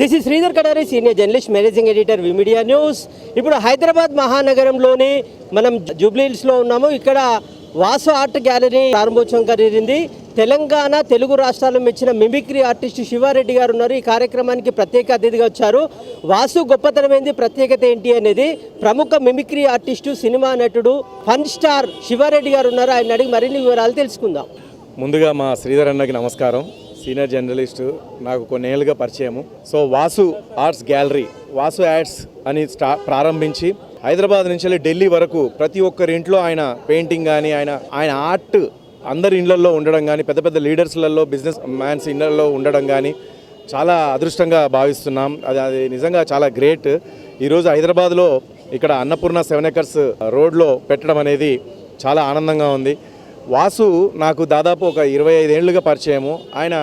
This is Sridhar Kadari senior journalist managing editor V media news ఇప్పుడు హైదరాబాద్ మహానగరంలోని మనం జూబ్లీహిల్స్లో ఉన్నాము. ఇక్కడ వాసు ఆర్ట్ గ్యాలరీ ప్రారంభోత్సవం జరిగింది. తెలంగాణ తెలుగు రాష్ట్రాలు మెచ్చిన మిమిక్రీ ఆర్టిస్ట్ శివారెడ్డి గారు ఉన్నారు. ఈ కార్యక్రమానికి ప్రత్యేక అతిథిగా వచ్చారు. వాసు గొప్పతనం ఏంది ప్రత్యేకత ఏంటి అనేది ప్రముఖ మిమిక్రీ ఆర్టిస్టు సినిమా నటుడు ఫన్ స్టార్ శివారెడ్డి గారు ఉన్నారు. ఆయన అడిగి మరిన్ని వివరాలు తెలుసుకుందాం. ముందుగా మా శ్రీధర్ అన్నకి నమస్కారం. సీనియర్ జర్నలిస్టు నాకు కొన్నేళ్ళుగా పరిచయము. So Vasu arts gallery Vasu ads అని స్టా ప్రారంభించి హైదరాబాద్ నుంచి వెళ్ళి ఢిల్లీ వరకు ప్రతి ఒక్కరి ఇంట్లో ఆయన పెయింటింగ్ కానీ ఆయన ఆయన ఆర్ట్ అందరి ఇండ్లలో ఉండడం కానీ పెద్ద పెద్ద లీడర్స్లలో బిజినెస్ మ్యాన్స్ ఇండ్లలో ఉండడం కానీ చాలా అదృష్టంగా భావిస్తున్నాం. అది అది నిజంగా చాలా గ్రేట్. ఈరోజు హైదరాబాద్లో ఇక్కడ అన్నపూర్ణ సెవెన్ ఎకర్స్ రోడ్లో పెట్టడం అనేది చాలా ఆనందంగా ఉంది. వాసు నాకు దాదాపు ఒక ఇరవై ఐదేళ్ళుగా పరిచయము. ఆయన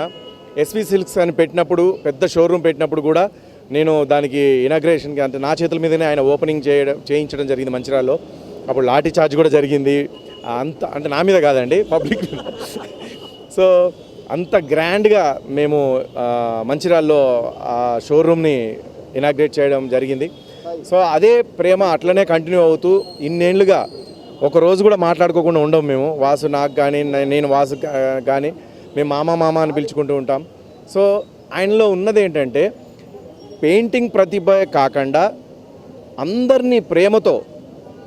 ఎస్వి సిల్క్స్ అని పెట్టినప్పుడు పెద్ద షోరూమ్ పెట్టినప్పుడు కూడా నేను దానికి ఇనాగ్రేషన్కి అంటే నా చేతుల మీదనే ఆయన ఓపెనింగ్ చేయడం చేయించడం జరిగింది మంచిరాల్లో అప్పుడు లాఠీ చార్జ్ కూడా జరిగింది. అంత అంటే నా మీద కాదండి పబ్లిక్ సో అంత గ్రాండ్గా మేము మంచిరాల్లో ఆ షోరూమ్ని ఇనాగ్రేట్ చేయడం జరిగింది. సో అదే ప్రేమ అట్లనే కంటిన్యూ అవుతూ ఇన్నేళ్ళుగా ఒక రోజు కూడా మాట్లాడుకోకుండా ఉండం మేము. వాసు నాకు కానీ నేను వాసు కానీ మేము మామ మామ అని పిలుచుకుంటూ ఉంటాం. సో ఆయనలో ఉన్నది ఏంటంటే పెయింటింగ్ ప్రతిభ కాకుండా అందరినీ ప్రేమతో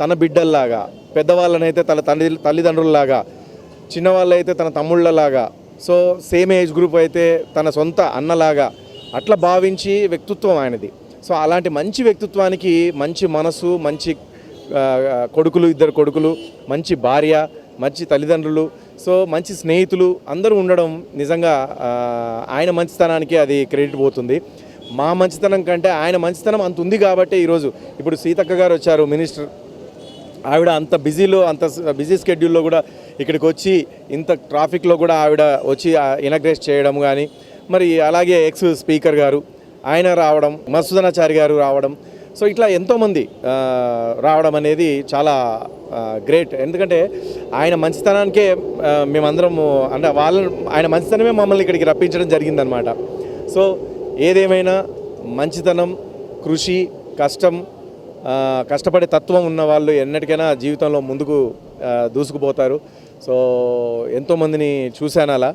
తన బిడ్డల్లాగా పెద్దవాళ్ళనైతే తన తల్లి తల్లిదండ్రుల్లాగా చిన్నవాళ్ళైతే తన తమ్ముళ్ళలాగా సో సేమ్ ఏజ్ గ్రూప్ అయితే తన సొంత అన్నలాగా అట్లా భావించి వ్యక్తిత్వం ఆయనది. సో అలాంటి మంచి వ్యక్తిత్వానికి మంచి మనసు మంచి కొడుకులు ఇద్దరు కొడుకులు మంచి భార్య మంచి తల్లిదండ్రులు సో మంచి స్నేహితులు అందరూ ఉండడం నిజంగా ఆయన మంచితనానికి అది క్రెడిట్ పోతుంది. మా మంచితనం కంటే ఆయన మంచితనం అంత ఉంది కాబట్టి ఈరోజు ఇప్పుడు సీతక్క గారు వచ్చారు మినిస్టర్. ఆవిడ అంత బిజీలో అంత బిజీ స్కెడ్యూల్లో కూడా ఇక్కడికి వచ్చి ఇంత ట్రాఫిక్లో కూడా ఆవిడ వచ్చి ఇనగ్రేట్ చేయడం కానీ మరి అలాగే ఎక్స్ స్పీకర్ గారు ఆయన రావడం మసూదనాచారి గారు రావడం సో ఇట్లా ఎంతోమంది రావడం అనేది చాలా గ్రేట్ ఎందుకంటే ఆయన మంచితనానికే మేమందరము అంటే వాళ్ళ ఆయన మంచితనమే మమ్మల్ని ఇక్కడికి రప్పించడం జరిగిందనమాట సో ఏదేమైనా మంచితనం కృషి కష్టం కష్టపడే తత్వం ఉన్న వాళ్ళు ఎన్నటికైనా జీవితంలో ముందుకు దూసుకుపోతారు. సో ఎంతోమందిని చూశాను అలా.